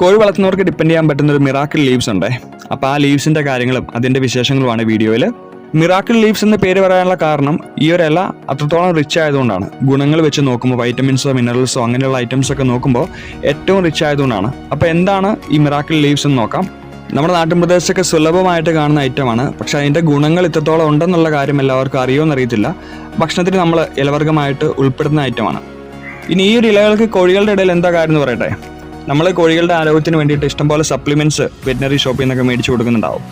കോഴി വളർത്തുന്നവർക്ക് ഡിപ്പെൻഡ് ചെയ്യാൻ പറ്റുന്ന ഒരു മിറാക്കിൾ ലീവ്സ് ഉണ്ട്. അപ്പോൾ ആ ലീവ്സിന്റെ കാര്യങ്ങളും അതിന്റെ വിശേഷങ്ങളുമാണ് വീഡിയോയിൽ മിറാക്കിൾ ലീവ്സ് എന്ന് പേര് പറയാനുള്ള കാരണം ഈ ഒരു ഇല അത്രത്തോളം റിച്ച് ആയതുകൊണ്ടാണ്. ഗുണങ്ങൾ വെച്ച് നോക്കുമ്പോൾ വൈറ്റമിൻസോ മിനറൽസോ അങ്ങനെയുള്ള ഐറ്റംസ് ഒക്കെ നോക്കുമ്പോൾ ഏറ്റവും റിച്ച് ആയതുകൊണ്ടാണ്. അപ്പോൾ എന്താണ് ഈ മിറാക്കിൾ ലീവ്സ് എന്ന് നോക്കാം. നമ്മുടെ നാട്ടിൻ പ്രദേശത്തൊക്കെ സുലഭമായിട്ട് കാണുന്ന ഐറ്റമാണ് പക്ഷെ അതിന്റെ ഗുണങ്ങൾ ഇത്രത്തോളം ഉണ്ടെന്നുള്ള കാര്യം എല്ലാവർക്കും അറിയുമെന്ന് അറിയത്തില്ല ഭക്ഷണത്തിൽ നമ്മൾ ഇലവർഗമായിട്ട് ഉൾപ്പെടുന്ന ഐറ്റമാണ് ഇനി ഈ ഒരു ഇലകൾക്ക് കോഴികളുടെ ഇടയിൽ എന്താ കാര്യം എന്ന് പറയട്ടെ? നമ്മൾ കോഴികളുടെ ആരോഗ്യത്തിന് വേണ്ടിയിട്ട് ഇഷ്ടംപോലെ സപ്ലിമെന്റ്സ് വെറ്റിനറി ഷോപ്പിൽ നിന്നൊക്കെ മേടിച്ചു കൊടുക്കുന്നുണ്ടാവും.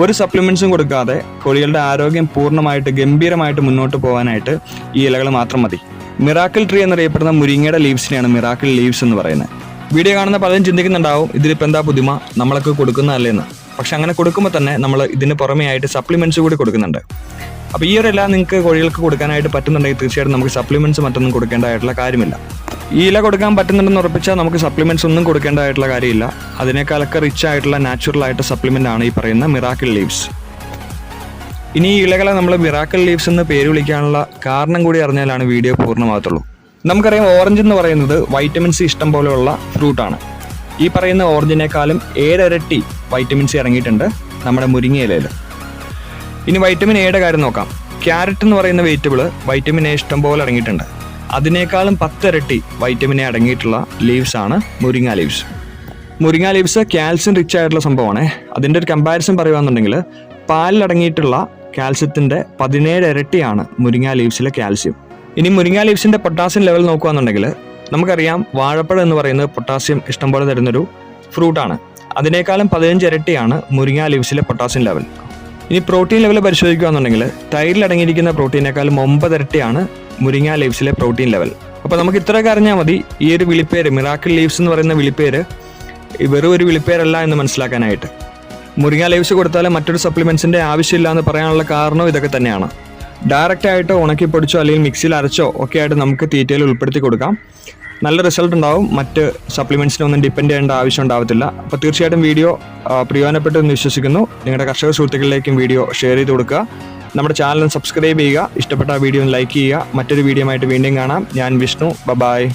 ഒരു സപ്ലിമെന്റ്സും കൊടുക്കാതെ കോഴികളുടെ ആരോഗ്യം പൂർണമായിട്ട് ഗംഭീരമായിട്ട് മുന്നോട്ട് പോകാനായിട്ട് ഈ ഇലകൾ മാത്രം മതി. മിറാക്കിൾ ട്രീ എന്നറിയപ്പെടുന്ന മുരിങ്ങയുടെ ലീവ്സിനെയാണ് മിറാക്കിൾ ലീവ്സ് എന്ന് പറയുന്നത്. വീഡിയോ കാണുന്ന പലരും ചിന്തിക്കുന്നുണ്ടാവും ഇതിലിപ്പോൾ എന്താ പുതുമ? നമ്മളൊക്കെ കൊടുക്കുന്നതല്ലേന്ന് പക്ഷെ അങ്ങനെ കൊടുക്കുമ്പോൾ തന്നെ നമ്മൾ ഇതിന് പുറമേ ആയിട്ട് സപ്ലിമെന്റ്സ് കൂടി കൊടുക്കുന്നുണ്ട്. അപ്പോൾ ഈ ഒരു എല്ലാം നിങ്ങൾക്ക് കോഴികൾക്ക് കൊടുക്കാനായിട്ട് പറ്റുന്നുണ്ടെങ്കിൽ തീർച്ചയായിട്ടും നമുക്ക് സപ്ലിമെന്റ്സ് മറ്റൊന്നും കൊടുക്കേണ്ടതായിട്ടുള്ള കാര്യമില്ല. ഈ ഇല കൊടുക്കാൻ പറ്റുന്നുണ്ടെന്ന് ഉറപ്പിച്ചാൽ നമുക്ക് സപ്ലിമെന്റ്സ് ഒന്നും കൊടുക്കേണ്ടതായിട്ടുള്ള കാര്യമില്ല. അതിനേക്കാളൊക്കെ റിച്ച് ആയിട്ടുള്ള നാച്ചുറൽ ആയിട്ട് സപ്ലിമെന്റ് ആണ് ഈ പറയുന്ന മിറാക്കിൾ ലീവ്സ് ഇനി ഈ ഇലകളെ നമ്മൾ മിറാക്കിൾ ലീവ്സ് എന്ന് പേര് വിളിക്കാനുള്ള കാരണം കൂടി അറിഞ്ഞാലാണ് വീഡിയോ പൂർണമാകത്തുള്ളൂ. നമുക്കറിയാം ഓറഞ്ച് എന്ന് പറയുന്നത് വൈറ്റമിൻ സി ഇഷ്ടം പോലെയുള്ള ഫ്രൂട്ടാണ് ഈ പറയുന്ന ഓറഞ്ചിനേക്കാളും ഏഴരട്ടി വൈറ്റമിൻ സി ഇറങ്ങിയിട്ടുണ്ട് നമ്മുടെ മുരിങ്ങയിലയിൽ ഇനി വൈറ്റമിൻ എയുടെ കാര്യം നോക്കാം. ക്യാരറ്റ് എന്ന് പറയുന്ന വെജിറ്റബിൾ വൈറ്റമിൻ എ ഇഷ്ടം പോലെ അടങ്ങിയിട്ടുണ്ട് അതിനേക്കാളും പത്തിരട്ടി വൈറ്റമിൻ എ അടങ്ങിയിട്ടുള്ള ലീവ്സ് ആണ് മുരിങ്ങ ലീവ്സ് മുരിങ്ങ ലീവ്സ് കാൽസ്യം റിച്ച് ആയിട്ടുള്ള സംഭവമാണ്. അതിന്റെ ഒരു കമ്പാരിസൺ പറയുകയാണെന്നുണ്ടെങ്കിൽ പാലിൽ അടങ്ങിയിട്ടുള്ള കാൽസ്യത്തിന്റെ പതിനേഴ് ഇരട്ടിയാണ് മുരിങ്ങ ലീവ്സിലെ കാൽസ്യം ഇനി മുരിങ്ങ ലീവ്സിന്റെ പൊട്ടാസ്യം ലെവൽ നോക്കുകയാണെന്നുണ്ടെങ്കിൽ നമുക്കറിയാം വാഴപ്പഴം എന്ന് പറയുന്നത് പൊട്ടാസ്യം ഇഷ്ടംപോലെ തരുന്നൊരു ഫ്രൂട്ടാണ് അതിനേക്കാളും പതിനഞ്ച് ഇരട്ടിയാണ് മുരിങ്ങ ലീവ്സിലെ പൊട്ടാസ്യം ലെവൽ ഇനി പ്രോട്ടീൻ ലെവൽ പരിശോധിക്കുകയാണെന്നുണ്ടെങ്കിൽ തൈരിൽ അടങ്ങിയിരിക്കുന്ന പ്രോട്ടീനേക്കാളും ഒമ്പത് ഇരട്ടിയാണ് മുരിങ്ങ ലീവ്സിലെ പ്രോട്ടീൻ ലെവൽ. അപ്പോൾ നമുക്ക് ഇത്രയൊക്കെ അറിഞ്ഞാൽ മതി. ഈ ഒരു വിളിപ്പേര് മിറാക്കിൾ ലീവ്സ് എന്ന് പറയുന്ന വിളിപ്പേര് വെറും ഒരു വിളിപ്പേരല്ല എന്ന് മനസ്സിലാക്കാനായിട്ട്. മുരിങ്ങ ലീവ്സ് കൊടുത്താൽ മറ്റൊരു സപ്ലിമെന്റ്സിന്റെ ആവശ്യമില്ല എന്ന് പറയാനുള്ള കാരണം ഇതൊക്കെ തന്നെയാണ്. ഡയറക്റ്റ് ആയിട്ടോ ഉണക്കി പൊടിച്ചോ അല്ലെങ്കിൽ മിക്സിയിൽ അരച്ചോ ഒക്കെ ആയിട്ട് നമുക്ക് തീറ്റയിൽ ഉൾപ്പെടുത്തി കൊടുക്കാം. നല്ല റിസൾട്ട് ഉണ്ടാവും. മറ്റ് സപ്ലിമെന്റ്സിനൊന്നും ഡിപ്പെൻഡ് ചെയ്യേണ്ട ആവശ്യം ഉണ്ടാവത്തില്ല. അപ്പോൾ തീർച്ചയായിട്ടും വീഡിയോ പ്രയോജനപ്പെട്ടെന്ന് വിശ്വസിക്കുന്നു. നിങ്ങളുടെ കർഷക സുഹൃത്തുക്കളിലേക്കും വീഡിയോ ഷെയർ ചെയ്ത് കൊടുക്കുക. നമ്മുടെ ചാനൽ സബ്സ്ക്രൈബ് ചെയ്യുക ഇഷ്ടപ്പെട്ട വീഡിയോ ലൈക്ക് ചെയ്യുക. മറ്റൊരു വീഡിയോ ആയിട്ട് വീണ്ടും കാണാം. ഞാൻ വിഷ്ണു. ബബായ്